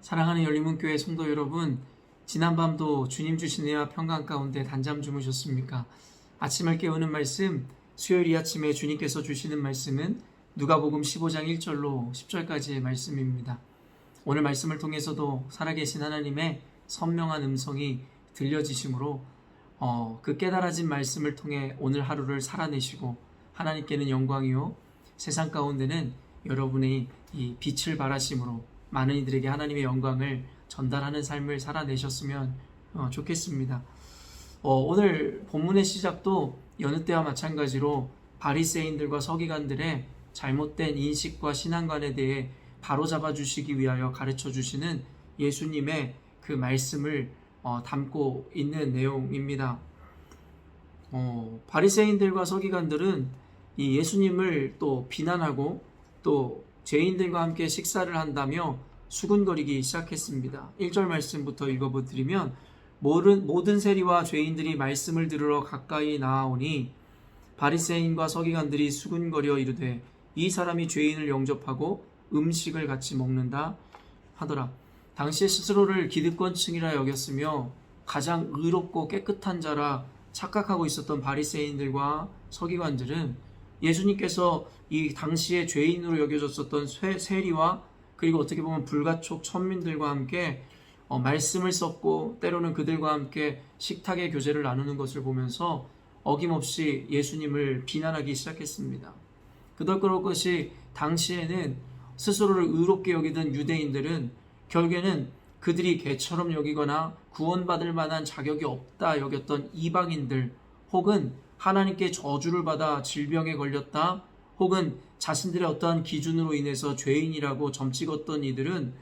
사랑하는 열린문교회 성도 여러분 지난밤도 주님 주신 은혜와 평강 가운데 단잠 주무셨습니까? 아침을 깨우는 말씀 수요일 이 아침에 주님께서 주시는 말씀은 누가복음 15장 1절로 10절까지의 말씀입니다. 오늘 말씀을 통해서도 살아계신 하나님의 선명한 음성이 들려지심으로 어, 그 깨달아진 말씀을 통해 오늘 하루를 살아내시고 하나님께는 영광이요 세상 가운데는 여러분의 이 빛을 발하심으로 많은 이들에게 하나님의 영광을 전달하는 삶을 살아내셨으면 어, 좋겠습니다. 어, 오늘 본문의 시작도 여느 때와 마찬가지로 바리새인들과 서기관들의 잘못된 인식과 신앙관에 대해 바로잡아 주시기 위하여 가르쳐 주시는 예수님의 그 말씀을 어, 담고 있는 내용입니다. 어, 바리새인들과 서기관들은 이 예수님을 또 비난하고 또 죄인들과 함께 식사를 한다며 수군거리기 시작했습니다. 1절 말씀부터 읽어보드리면 모든, 모든 세리와 죄인들이 말씀을 들으러 가까이 나아오니 바리새인과 서기관들이 수군거려 이르되 이 사람이 죄인을 영접하고 음식을 같이 먹는다 하더라. 당시에 스스로를 기득권층이라 여겼으며 가장 의롭고 깨끗한 자라 착각하고 있었던 바리새인들과 서기관들은 예수님께서 이 당시에 죄인으로 여겨졌었던 세- 세리와 그리고 어떻게 보면 불가촉 천민들과 함께 어, 말씀을 썼고 때로는 그들과 함께 식탁의 교제를 나누는 것을 보면서 어김없이 예수님을 비난하기 시작했습니다. 그럴 것이 당시에는 스스로를 의롭게 여기던 유대인들은 결국에는 그들이 개처럼 여기거나 구원받을 만한 자격이 없다 여겼던 이방인들 혹은 하나님께 저주를 받아 질병에 걸렸다 혹은 자신들의 어떠한 기준으로 인해서 죄인이라고 점찍었던 이들은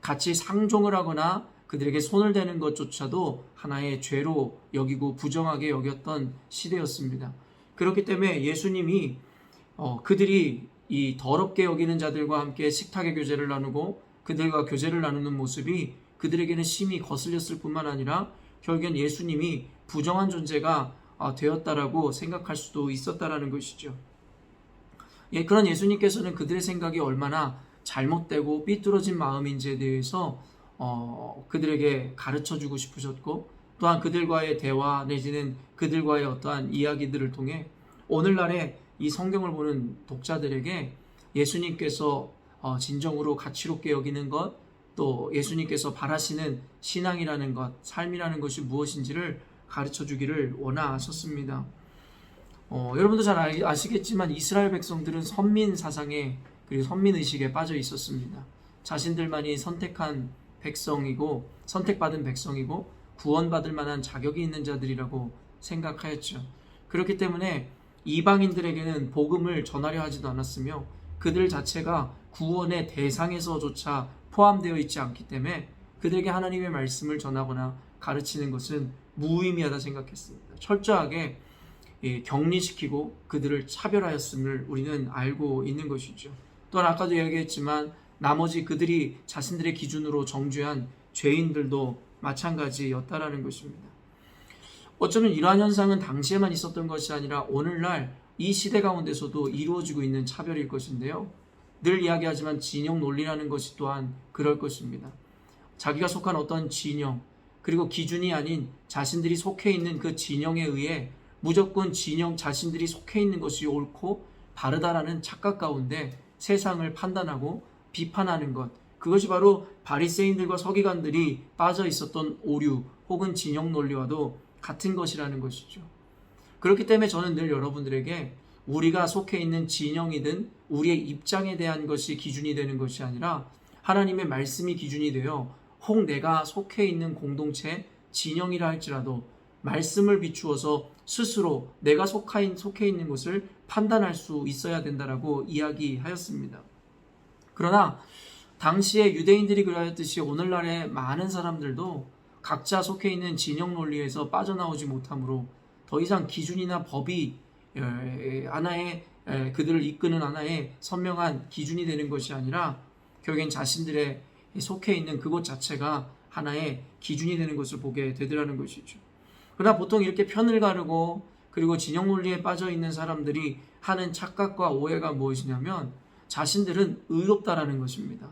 같이 상종을 하거나 그들에게 손을 대는 것조차도 하나의 죄로 여기고 부정하게 여겼던 시대였습니다. 그렇기 때문에 예수님이 어, 그들이 이 더럽게 여기는 자들과 함께 식탁의 교제를 나누고 그들과 교제를 나누는 모습이 그들에게는 심히 거슬렸을 뿐만 아니라 결국엔 예수님이 부정한 존재가 어, 되었다라고 생각할 수도 있었다라는 것이죠. 예, 그런 예수님께서는 그들의 생각이 얼마나 잘못되고 삐뚤어진 마음인지에 대해서 어, 그들에게 가르쳐 주고 싶으셨고 또한 그들과의 대화 내지는 그들과의 어떠한 이야기들을 통해 오늘날의 이 성경을 보는 독자들에게 예수님께서 어, 진정으로 가치롭게 여기는 것, 또 예수님께서 바라시는 신앙이라는 것, 삶이라는 것이 무엇인지를 가르쳐 주기를 원하셨습니다. 어, 여러분도 잘 알- 아시겠지만 이스라엘 백성들은 선민 사상에 그리고 선민 의식에 빠져 있었습니다. 자신들만이 선택한 백성이고 선택받은 백성이고 구원받을 만한 자격이 있는 자들이라고 생각하였죠. 그렇기 때문에 이방인들에게는 복음을 전하려 하지도 않았으며 그들 자체가 구원의 대상에서조차 포함되어 있지 않기 때문에 그들에게 하나님의 말씀을 전하거나 가르치는 것은 무의미하다 생각했습니다. 철저하게 예, 격리시키고 그들을 차별하였음을 우리는 알고 있는 것이죠. 또한 아까도 이야기했지만 나머지 그들이 자신들의 기준으로 정죄한 죄인들도 마찬가지였다라는 것입니다. 어쩌면 이러한 현상은 당시에만 있었던 것이 아니라 오늘날 이 시대 가운데서도 이루어지고 있는 차별일 것인데요. 늘 이야기하지만 진영 논리라는 것이 또한 그럴 것입니다. 자기가 속한 어떤 진영, 그리고 기준이 아닌 자신들이 속해 있는 그 진영에 의해 무조건 진영 자신들이 속해 있는 것이 옳고 바르다라는 착각 가운데 세상을 판단하고 비판하는 것 그것이 바로 바리새인들과 서기관들이 빠져 있었던 오류 혹은 진영 논리와도 같은 것이라는 것이죠. 그렇기 때문에 저는 늘 여러분들에게 우리가 속해 있는 진영이든 우리의 입장에 대한 것이 기준이 되는 것이 아니라 하나님의 말씀이 기준이 되어 혹 내가 속해 있는 공동체 진영이라 할지라도 말씀을 비추어서 스스로 내가 속해 있는 것을 판단할 수 있어야 된다라고 이야기하였습니다. 그러나 당시에 유대인들이 그러했듯이 오늘날의 많은 사람들도 각자 속해 있는 진영 논리에서 빠져나오지 못하므로 더 이상 기준이나 법이 에, 하나의 에, 그들을 이끄는 하나의 선명한 기준이 되는 것이 아니라 결국엔 자신들의 속해 있는 그곳 자체가 하나의 기준이 되는 것을 보게 되더라는 것이죠. 그러나 보통 이렇게 편을 가르고 그리고 진영 논리에 빠져 있는 사람들이 하는 착각과 오해가 무엇이냐면 자신들은 의롭다라는 것입니다.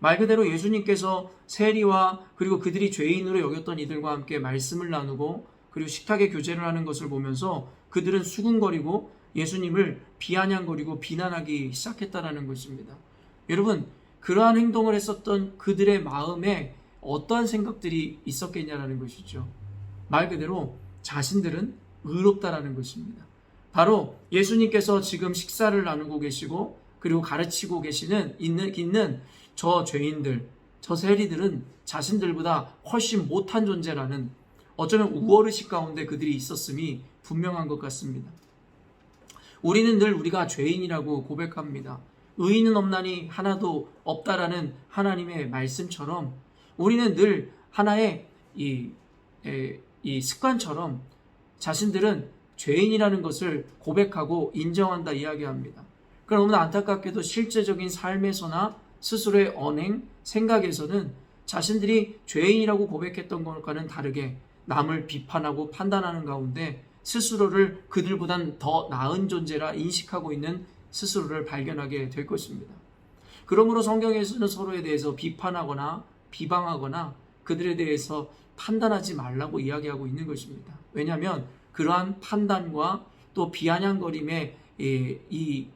말 그대로 예수님께서 세리와 그리고 그들이 죄인으로 여겼던 이들과 함께 말씀을 나누고 그리고 식탁에 교제를 하는 것을 보면서 그들은 수군거리고 예수님을 비아냥거리고 비난하기 시작했다라는 것입니다. 여러분 그러한 행동을 했었던 그들의 마음에 어떠한 생각들이 있었겠냐라는 것이죠. 말 그대로 자신들은 의롭다라는 것입니다. 바로 예수님께서 지금 식사를 나누고 계시고 그리고 가르치고 계시는 있는 있는 저 죄인들, 저 세리들은 자신들보다 훨씬 못한 존재라는 어쩌면 우월의식 가운데 그들이 있었음이 분명한 것 같습니다. 우리는 늘 우리가 죄인이라고 고백합니다. 의인은 없나니 하나도 없다라는 하나님의 말씀처럼 우리는 늘 하나의 이, 에, 이 습관처럼 자신들은 죄인이라는 것을 고백하고 인정한다 이야기합니다. 그럼 너무나 안타깝게도 실제적인 삶에서나 스스로의 언행, 생각에서는 자신들이 죄인이라고 고백했던 것과는 다르게 남을 비판하고 판단하는 가운데 스스로를 그들보단 더 나은 존재라 인식하고 있는 스스로를 발견하게 될 것입니다. 그러므로 성경에서는 서로에 대해서 비판하거나 비방하거나 그들에 대해서 판단하지 말라고 이야기하고 있는 것입니다. 왜냐하면 그러한 판단과 또 비아냥거림의 이, 이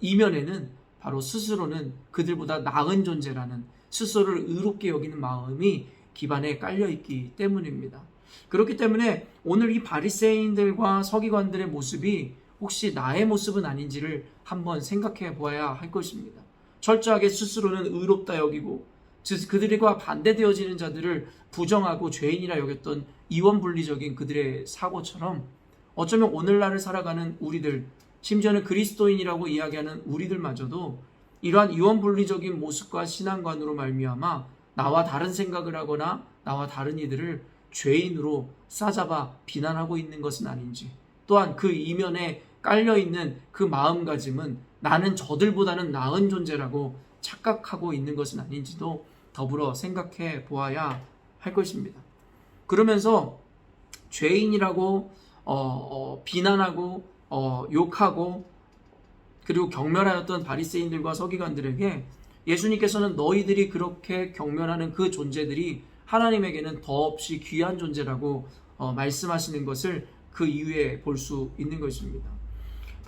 이면에는 바로 스스로는 그들보다 나은 존재라는 스스로를 의롭게 여기는 마음이 기반에 깔려 있기 때문입니다. 그렇기 때문에 오늘 이 바리새인들과 서기관들의 모습이 혹시 나의 모습은 아닌지를 한번 생각해 보아야 할 것입니다. 철저하게 스스로는 의롭다 여기고 그들과 반대되어지는 자들을 부정하고 죄인이라 여겼던 이원분리적인 그들의 사고처럼 어쩌면 오늘날을 살아가는 우리들 심지어는 그리스도인이라고 이야기하는 우리들마저도 이러한 이원분리적인 모습과 신앙관으로 말미암아 나와 다른 생각을 하거나 나와 다른 이들을 죄인으로 싸잡아 비난하고 있는 것은 아닌지 또한 그 이면에 깔려 있는 그 마음가짐은 나는 저들보다는 나은 존재라고 착각하고 있는 것은 아닌지도 더불어 생각해 보아야 할 것입니다. 그러면서 죄인이라고 어, 어, 비난하고 어, 욕하고 그리고 경멸하였던 바리새인들과 서기관들에게 예수님께서는 너희들이 그렇게 경멸하는 그 존재들이 하나님에게는 더없이 귀한 존재라고 어, 말씀하시는 것을 그 이후에 볼 수 있는 것입니다.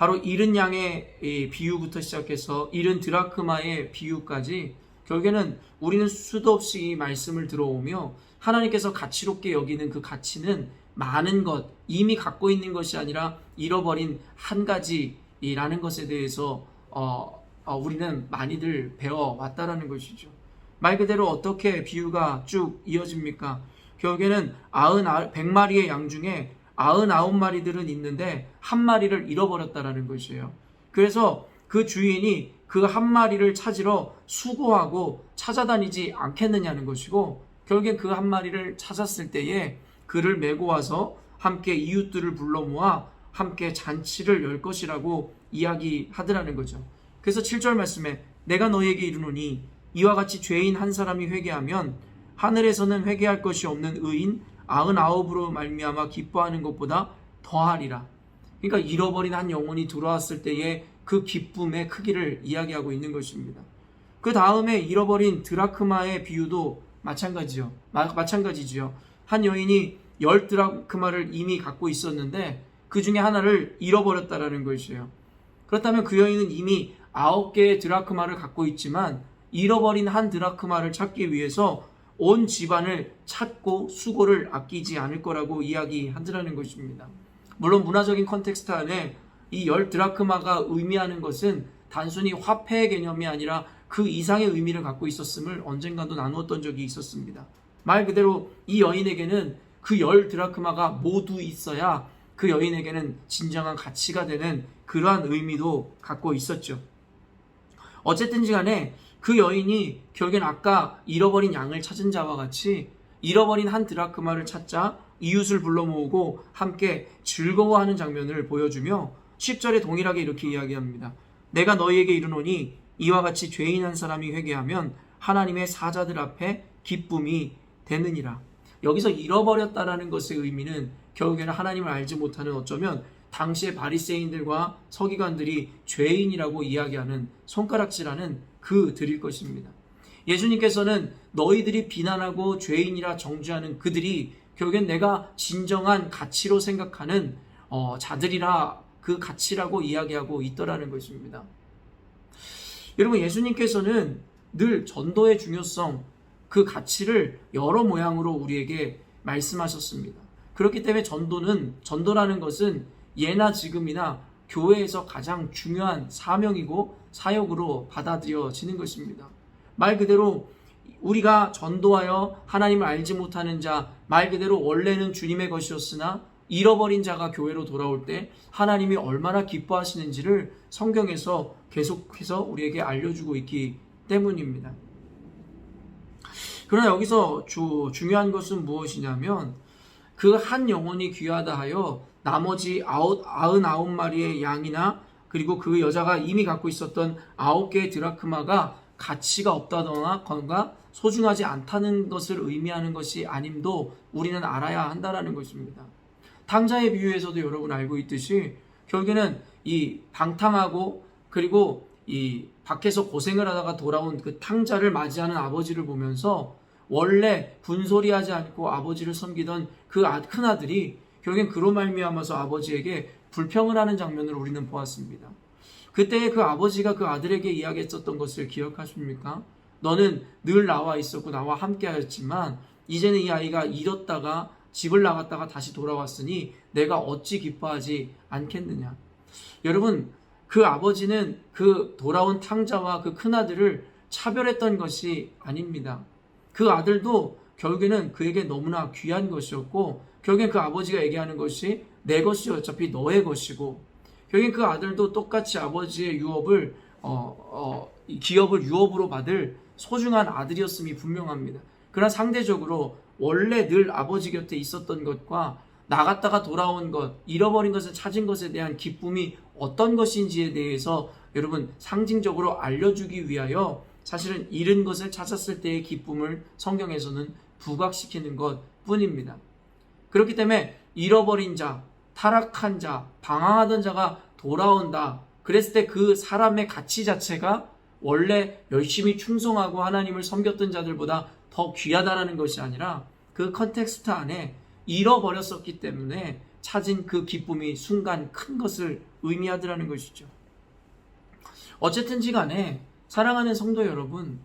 바로 이른 양의 비유부터 시작해서 이른 드라크마의 비유까지 결국에는 우리는 수도 없이 이 말씀을 들어오며 하나님께서 가치롭게 여기는 그 가치는 많은 것, 이미 갖고 있는 것이 아니라 잃어버린 한 가지라는 것에 대해서 어, 어, 우리는 많이들 배워왔다라는 것이죠. 말 그대로 어떻게 비유가 쭉 이어집니까? 결국에는 아흔, 백마리의 양 중에 아흔아홉 마리들은 있는데 한 마리를 잃어버렸다라는 것이에요. 그래서 그 주인이 그 한 마리를 찾으러 수고하고 찾아다니지 않겠느냐는 것이고 결국엔 그 한 마리를 찾았을 때에 그를 메고 와서 함께 이웃들을 불러 모아 함께 잔치를 열 것이라고 이야기하더라는 거죠. 그래서 7절 말씀에 내가 너에게 이르노니 이와 같이 죄인 한 사람이 회개하면 하늘에서는 회개할 것이 없는 의인 아흔아홉으로 말미암아 기뻐하는 것보다 더하리라. 그러니까 잃어버린 한 영혼이 돌아왔을 때의 그 기쁨의 크기를 이야기하고 있는 것입니다. 그 다음에 잃어버린 드라크마의 비유도 마찬가지죠. 마, 마찬가지지요. 한 여인이 열 드라크마를 이미 갖고 있었는데 그 중에 하나를 잃어버렸다라는 것이에요. 그렇다면 그 여인은 이미 아홉 개의 드라크마를 갖고 있지만 잃어버린 한 드라크마를 찾기 위해서 온 집안을 찾고 수고를 아끼지 않을 거라고 이야기하더라는 것입니다. 물론 문화적인 컨텍스트 안에 이 열 드라크마가 의미하는 것은 단순히 화폐의 개념이 아니라 그 이상의 의미를 갖고 있었음을 언젠가도 나누었던 적이 있었습니다. 말 그대로 이 여인에게는 그 열 드라크마가 모두 있어야 그 여인에게는 진정한 가치가 되는 그러한 의미도 갖고 있었죠. 어쨌든지 간에 그 여인이 결국엔 아까 잃어버린 양을 찾은 자와 같이 잃어버린 한 드라크마를 찾자 이웃을 불러 모으고 함께 즐거워하는 장면을 보여주며 10절에 동일하게 이렇게 이야기합니다. 내가 너희에게 이르노니 이와 같이 죄인 한 사람이 회개하면 하나님의 사자들 앞에 기쁨이 되느니라. 여기서 잃어버렸다라는 것의 의미는 결국에는 하나님을 알지 못하는 어쩌면 당시의 바리새인들과 서기관들이 죄인이라고 이야기하는 손가락질하는 그 드릴 것입니다. 예수님께서는 너희들이 비난하고 죄인이라 정죄하는 그들이 결국엔 내가 진정한 가치로 생각하는 어, 자들이라 그 가치라고 이야기하고 있더라는 것입니다. 여러분 예수님께서는 늘 전도의 중요성 그 가치를 여러 모양으로 우리에게 말씀하셨습니다. 그렇기 때문에 전도는 전도라는 것은 예나 지금이나 교회에서 가장 중요한 사명이고 사역으로 받아들여지는 것입니다. 말 그대로 우리가 전도하여 하나님을 알지 못하는 자, 말 그대로 원래는 주님의 것이었으나 잃어버린 자가 교회로 돌아올 때 하나님이 얼마나 기뻐하시는지를 성경에서 계속해서 우리에게 알려주고 있기 때문입니다. 그러나 여기서 주, 중요한 것은 무엇이냐면 그 한 영혼이 귀하다 하여 나머지 아홉, 아흔 아홉 마리의 양이나 그리고 그 여자가 이미 갖고 있었던 아홉 개의 드라크마가 가치가 없다거나 건가 소중하지 않다는 것을 의미하는 것이 아님도 우리는 알아야 한다라는 것입니다. 탕자의 비유에서도 여러분 알고 있듯이 결국에는 이 방탕하고 그리고 이 밖에서 고생을 하다가 돌아온 그 탕자를 맞이하는 아버지를 보면서 원래 분소리하지 않고 아버지를 섬기던 그 큰 아들이 결국엔 그로 말미암아서 아버지에게 불평을 하는 장면을 우리는 보았습니다. 그때 그 아버지가 그 아들에게 이야기했었던 것을 기억하십니까? 너는 늘 나와 있었고 나와 함께 하였지만 이제는 이 아이가 잃었다가 집을 나갔다가 다시 돌아왔으니 내가 어찌 기뻐하지 않겠느냐. 여러분, 그 아버지는 그 돌아온 탕자와 그 큰아들을 차별했던 것이 아닙니다. 그 아들도 결국에는 그에게 너무나 귀한 것이었고, 결국엔 그 아버지가 얘기하는 것이 내 것이 어차피 너의 것이고, 결국엔 그 아들도 똑같이 아버지의 유업을, 어, 어, 기업을 유업으로 받을 소중한 아들이었음이 분명합니다. 그러나 상대적으로 원래 늘 아버지 곁에 있었던 것과 나갔다가 돌아온 것, 잃어버린 것을 찾은 것에 대한 기쁨이 어떤 것인지에 대해서 여러분 상징적으로 알려주기 위하여 사실은 잃은 것을 찾았을 때의 기쁨을 성경에서는 부각시키는 것 뿐입니다. 그렇기 때문에 잃어버린 자, 타락한 자, 방황하던 자가 돌아온다. 그랬을 때 그 사람의 가치 자체가 원래 열심히 충성하고 하나님을 섬겼던 자들보다 더 귀하다라는 것이 아니라 그 컨텍스트 안에 잃어버렸었기 때문에 찾은 그 기쁨이 순간 큰 것을 의미하더라는 것이죠. 어쨌든지 간에 사랑하는 성도 여러분,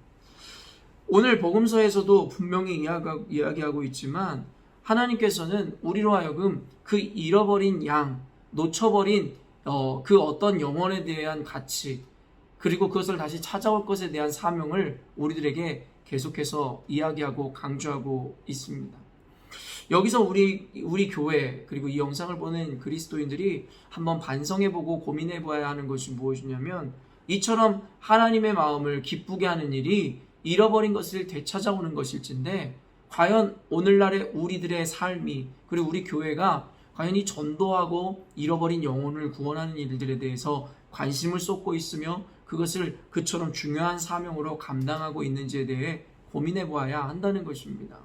오늘 복음서에서도 분명히 이야기하고 있지만 하나님께서는 우리로 하여금 그 잃어버린 양, 놓쳐버린 어, 그 어떤 영혼에 대한 가치, 그리고 그것을 다시 찾아올 것에 대한 사명을 우리들에게 계속해서 이야기하고 강조하고 있습니다. 여기서 우리 우리 교회 그리고 이 영상을 보는 그리스도인들이 한번 반성해보고 고민해봐야 하는 것이 무엇이냐면 이처럼 하나님의 마음을 기쁘게 하는 일이 잃어버린 것을 되찾아오는 것일진데 과연 오늘날의 우리들의 삶이 그리고 우리 교회가 과연 이 전도하고 잃어버린 영혼을 구원하는 일들에 대해서 관심을 쏟고 있으며 그것을 그처럼 중요한 사명으로 감당하고 있는지에 대해 고민해 보아야 한다는 것입니다.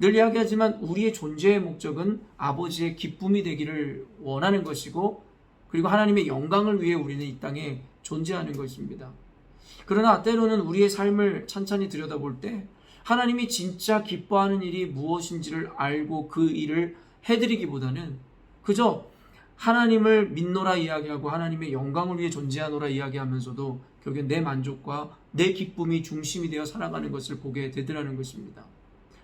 늘 이야기하지만 우리의 존재의 목적은 아버지의 기쁨이 되기를 원하는 것이고 그리고 하나님의 영광을 위해 우리는 이 땅에 존재하는 것입니다. 그러나 때로는 우리의 삶을 찬찬히 들여다볼 때 하나님이 진짜 기뻐하는 일이 무엇인지를 알고 그 일을 해드리기보다는 그저 하나님을 믿노라 이야기하고 하나님의 영광을 위해 존재하노라 이야기하면서도 결국엔 내 만족과 내 기쁨이 중심이 되어 살아가는 것을 보게 되더라는 것입니다.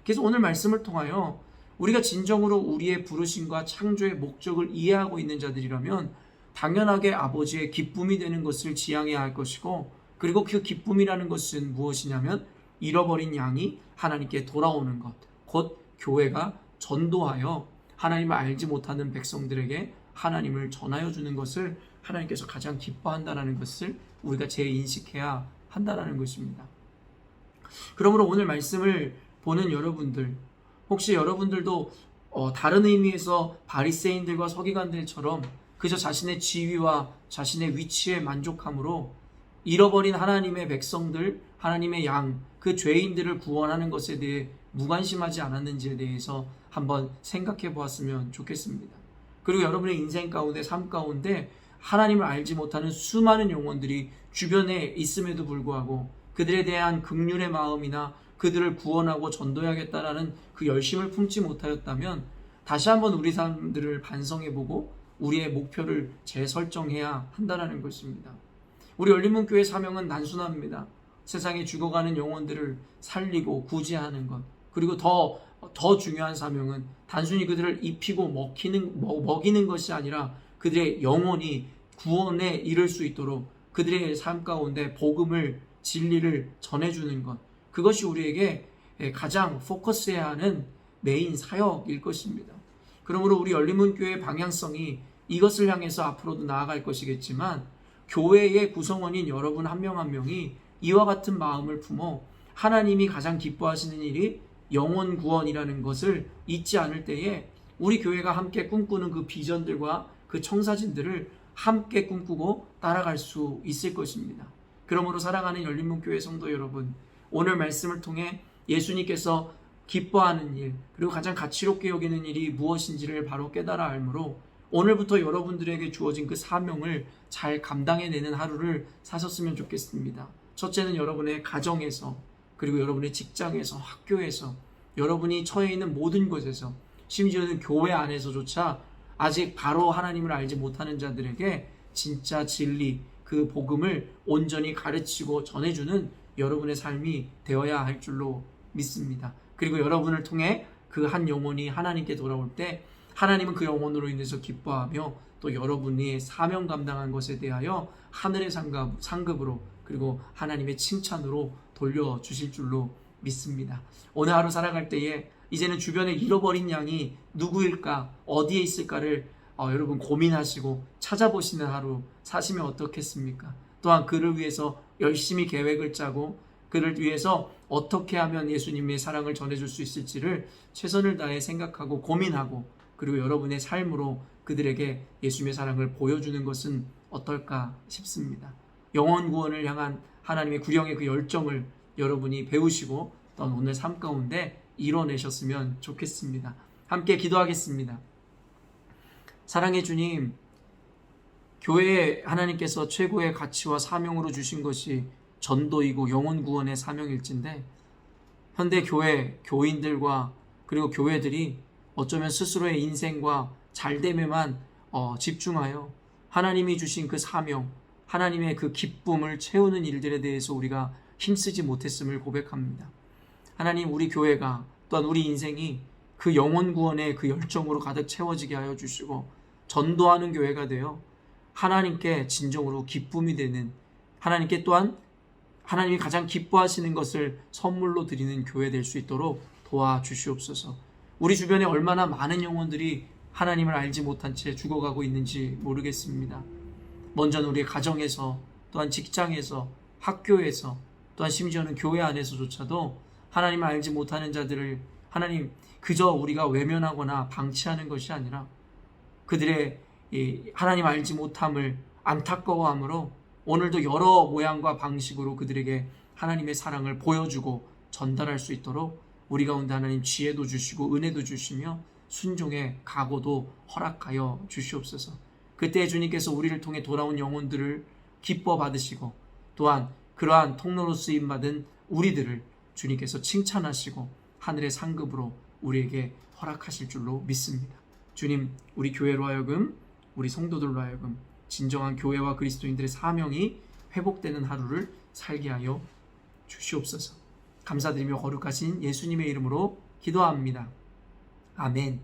그래서 오늘 말씀을 통하여 우리가 진정으로 우리의 부르심과 창조의 목적을 이해하고 있는 자들이라면 당연하게 아버지의 기쁨이 되는 것을 지향해야 할 것이고 그리고 그 기쁨이라는 것은 무엇이냐면 잃어버린 양이 하나님께 돌아오는 것, 곧 교회가 전도하여 하나님을 알지 못하는 백성들에게 하나님을 전하여 주는 것을 하나님께서 가장 기뻐한다라는 것을 우리가 재인식해야 한다라는 것입니다. 그러므로 오늘 말씀을 보는 여러분들 혹시 여러분들도 어, 다른 의미에서 바리새인들과 서기관들처럼 그저 자신의 지위와 자신의 위치에 만족함으로 잃어버린 하나님의 백성들, 하나님의 양, 그 죄인들을 구원하는 것에 대해 무관심하지 않았는지에 대해서 한번 생각해 보았으면 좋겠습니다. 그리고 여러분의 인생 가운데, 삶 가운데 하나님을 알지 못하는 수많은 영혼들이 주변에 있음에도 불구하고 그들에 대한 극률의 마음이나 그들을 구원하고 전도해야겠다라는 그 열심을 품지 못하였다면 다시 한번 우리 사람들을 반성해보고 우리의 목표를 재설정해야 한다라는 것입니다. 우리 열린문 교회 사명은 단순합니다. 세상에 죽어가는 영혼들을 살리고 구제하는 것. 그리고 더, 더 중요한 사명은 단순히 그들을 입히고 먹히는, 먹- 먹이는 것이 아니라 그들의 영혼이 구원에 이를 수 있도록 그들의 삶 가운데 복음을, 진리를 전해주는 것. 그것이 우리에게 가장 포커스해야 하는 메인 사역일 것입니다. 그러므로 우리 열린문 교회의 방향성이 이것을 향해서 앞으로도 나아갈 것이겠지만 교회의 구성원인 여러분 한 명한 명이 이와 같은 마음을 품어 하나님이 가장 기뻐하시는 일이 영혼 구원이라는 것을 잊지 않을 때에 우리 교회가 함께 꿈꾸는 그 비전들과 그 청사진들을 함께 꿈꾸고 따라갈 수 있을 것입니다. 그러므로 사랑하는 열린문교회 성도 여러분, 오늘 말씀을 통해 예수님께서 기뻐하는 일, 그리고 가장 가치롭게 여기는 일이 무엇인지를 바로 깨달아 알므로 오늘부터 여러분들에게 주어진 그 사명을 잘 감당해내는 하루를 사셨으면 좋겠습니다. 첫째는 여러분의 가정에서, 그리고 여러분의 직장에서, 학교에서, 여러분이 처해 있는 모든 곳에서, 심지어는 교회 안에서조차 아직 바로 하나님을 알지 못하는 자들에게 진짜 진리, 그 복음을 온전히 가르치고 전해주는 여러분의 삶이 되어야 할 줄로 믿습니다. 그리고 여러분을 통해 그 한 영혼이 하나님께 돌아올 때 하나님은 그 영혼으로 인해서 기뻐하며 또 여러분이 사명 감당한 것에 대하여 하늘의 상급, 상급으로 그리고 하나님의 칭찬으로 돌려주실 줄로 믿습니다. 오늘 하루 살아갈 때에 이제는 주변에 잃어버린 양이 누구일까, 어디에 있을까를 어, 여러분 고민하시고 찾아보시는 하루 사시면 어떻겠습니까? 또한 그를 위해서 열심히 계획을 짜고 그를 위해서 어떻게 하면 예수님의 사랑을 전해줄 수 있을지를 최선을 다해 생각하고 고민하고 그리고 여러분의 삶으로 그들에게 예수님의 사랑을 보여주는 것은 어떨까 싶습니다. 영원 구원을 향한 하나님의 구령의 그 열정을 여러분이 배우시고 또한 오늘 삶 가운데 이뤄내셨으면 좋겠습니다. 함께 기도하겠습니다. 사랑의 주님, 교회에 하나님께서 최고의 가치와 사명으로 주신 것이 전도이고 영혼 구원의 사명일진데 현대 교회 교인들과 그리고 교회들이 어쩌면 스스로의 인생과 잘됨에만 어, 집중하여 하나님이 주신 그 사명, 하나님의 그 기쁨을 채우는 일들에 대해서 우리가 힘쓰지 못했음을 고백합니다. 하나님 우리 교회가 또한 우리 인생이 그 영혼 구원의 그 열정으로 가득 채워지게 하여 주시고 전도하는 교회가 되어 하나님께 진정으로 기쁨이 되는 하나님께 또한 하나님이 가장 기뻐하시는 것을 선물로 드리는 교회 될 수 있도록 도와주시옵소서. 우리 주변에 얼마나 많은 영혼들이 하나님을 알지 못한 채 죽어가고 있는지 모르겠습니다. 먼저는 우리 가정에서 또한 직장에서 학교에서 또한 심지어는 교회 안에서조차도 하나님을 알지 못하는 자들을 하나님 그저 우리가 외면하거나 방치하는 것이 아니라 그들의 하나님 알지 못함을 안타까워함으로 오늘도 여러 모양과 방식으로 그들에게 하나님의 사랑을 보여주고 전달할 수 있도록 우리 가운데 하나님 지혜도 주시고 은혜도 주시며 순종의 각오도 허락하여 주시옵소서. 그때 주님께서 우리를 통해 돌아온 영혼들을 기뻐 받으시고 또한 그러한 통로로 쓰임 받은 우리들을 주님께서 칭찬하시고 하늘의 상급으로 우리에게 허락하실 줄로 믿습니다. 주님, 우리 교회로 하여금 우리 성도들로 하여금 진정한 교회와 그리스도인들의 사명이 회복되는 하루를 살게 하여 주시옵소서. 감사드리며 거룩하신 예수님의 이름으로 기도합니다. 아멘.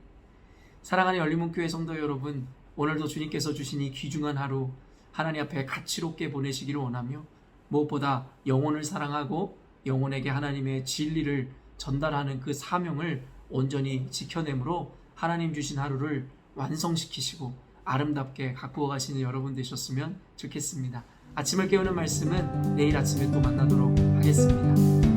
사랑하는 열린문교회 성도 여러분, 오늘도 주님께서 주신 이 귀중한 하루 하나님 앞에 가치롭게 보내시기를 원하며 무엇보다 영혼을 사랑하고 영혼에게 하나님의 진리를 전달하는 그 사명을 온전히 지켜내므로 하나님 주신 하루를 완성시키시고 아름답게 가꾸어 가시는 여러분 되셨으면 좋겠습니다. 아침을 깨우는 말씀은 내일 아침에 또 만나도록 하겠습니다.